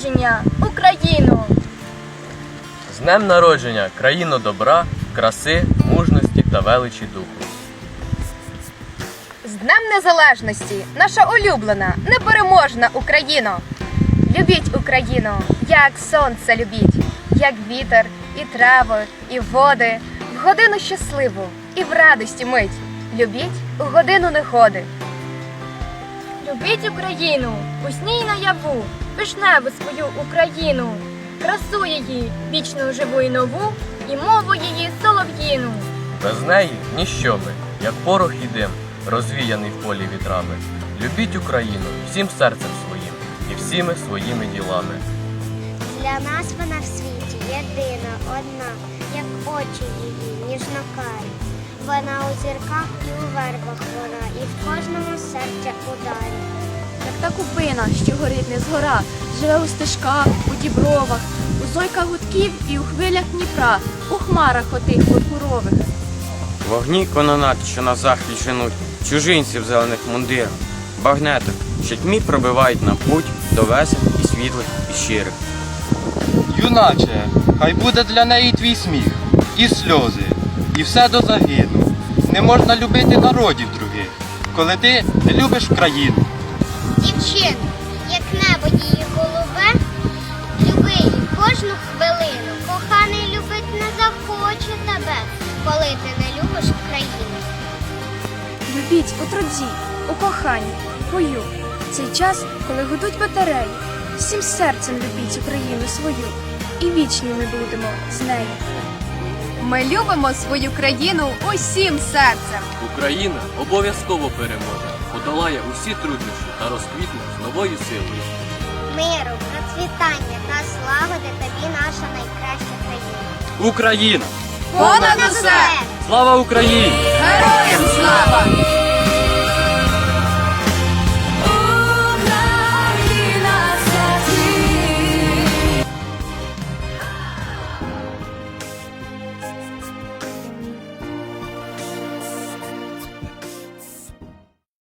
народження, Україну! З днем народження, країно добра, краси, мужності та величі духу. З Днем Незалежності, наша улюблена, непереможна Україно! Любіть Україну, як сонце любіть, як вітер, і трави, і води, в годину щасливу і в радості мить. Любіть у годину негоди. Любіть Україну, усній наяву, вишневу свою Україну, красу її, вічну живу і нову, і мову її солов'їну. Без неї ніщо ми, як порох і дим, розвіяний в полі вітрами. Любіть Україну всім серцем своїм і всіми своїми ділами. Для нас вона в світі єдина, одна, як очі її, ніжно карі. Вона у зірках і у вербах вона, і в кожному серця ударі. Та купина, що горить не згора, живе у стежках, у дібровах, у зойках гудків і у хвилях Дніпра, у хмарах отих пурпурових. Вогні кононат, що на захід женуть, чужинці в зелених мундирах, багнеток, що тьмі пробивають нам путь до весел і світлих і щирих. Юначе, хай буде для неї твій сміх, і сльози, і все до загину. Не можна любити народів других, коли ти не любиш країну. Дівчину, як небо її голубе, люби її кожну хвилину. Коханий любить не захоче тебе, коли ти не любиш країну. Любіть у труді, у коханні, в бою. Цей час, коли гудуть батареї. Всім серцем любіть Україну свою, і вічні ми будемо з нею. Ми любимо свою країну усім серцем. Україна обов'язково переможе, подолає усі труднощі та розквітне з новою силою. Миру, процвітання та славити тобі наша найкраща країна. Україна! Понад усе! Слава Україні! Героям слава!